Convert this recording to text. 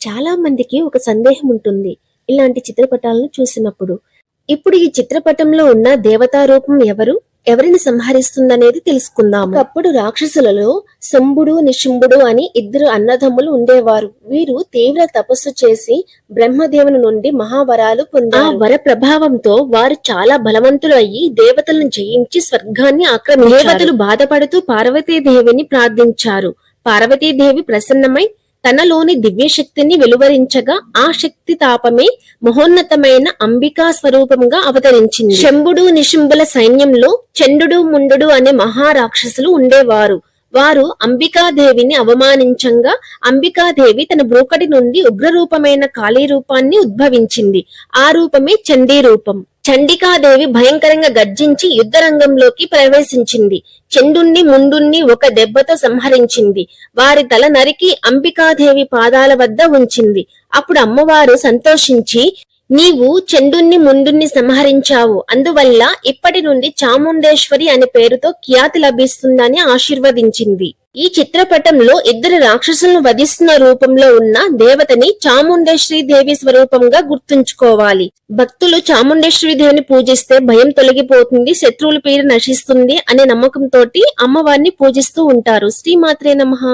చాలా మందికి ఒక సందేహం ఉంటుంది ఇలాంటి చిత్రపటాలను చూసినప్పుడు. ఇప్పుడు ఈ చిత్రపటంలో ఉన్న దేవతా రూపం ఎవరు? ఎవరిని సంహరిస్తుందనేది తెలుసుకుందాం అప్పుడు రాక్షసులలో శంభుడు నిశుంభుడు అని ఇద్దరు అన్నదమ్ములు ఉండేవారు. వీరు తీవ్ర తపస్సు చేసి బ్రహ్మదేవుని నుండి మహావరాలు పొందారు. ఆ వర ప్రభావంతో వారు చాలా బలవంతులు అయ్యి దేవతలను జయించి స్వర్గాన్ని ఆక్రమించారు. దేవతలు బాధపడుతూ పార్వతీదేవిని ప్రార్థించారు. పార్వతీదేవి ప్రసన్నమై తనలోని దివ్య శక్తిని వెలువరించగా ఆ శక్తి తాపమే మహోన్నతమైన అంబికా స్వరూపంగా అవతరించింది. శంభుడు నిశుంభుల సైన్యంలో చండుడు ముండుడు అనే మహారాక్షసులు ఉండేవారు. వారు అంబికాదేవిని అవమానించంగా అంబికాదేవి తన బ్రూకటి నుండి ఉగ్రరూపమైన కాళీ రూపాన్ని ఉద్భవించింది. ఆ రూపమే చండీ రూపం. చండికాదేవి భయంకరంగా గర్జించి యుద్ధరంగంలోకి ప్రవేశించింది. చండుణ్ణి ముండుణ్ణి ఒక దెబ్బతో సంహరించింది. వారి తల నరికి అంబికాదేవి పాదాల వద్ద ఉంచింది. అప్పుడు అమ్మవారు సంతోషించి నీవు చండుణ్ణి ముండుణ్ణి సంహరించావు. అందువల్ల ఇప్పటి నుండి చాముండేశ్వరి అనే పేరుతో ఖ్యాతి లభిస్తుందని ఆశీర్వదించింది. ఈ చిత్రపటంలో ఇద్దరు రాక్షసులను వధిస్తున్న రూపంలో ఉన్న దేవతని చాముండేశ్వరి దేవి స్వరూపంగా గుర్తుంచుకోవాలి. భక్తులు చాముండేశ్వరి దేవిని పూజిస్తే భయం తొలగిపోతుంది శత్రువుల పేరు నశిస్తుంది అనే నమ్మకంతో అమ్మవారిని పూజిస్తూ ఉంటారు. శ్రీమాత్రే నమః.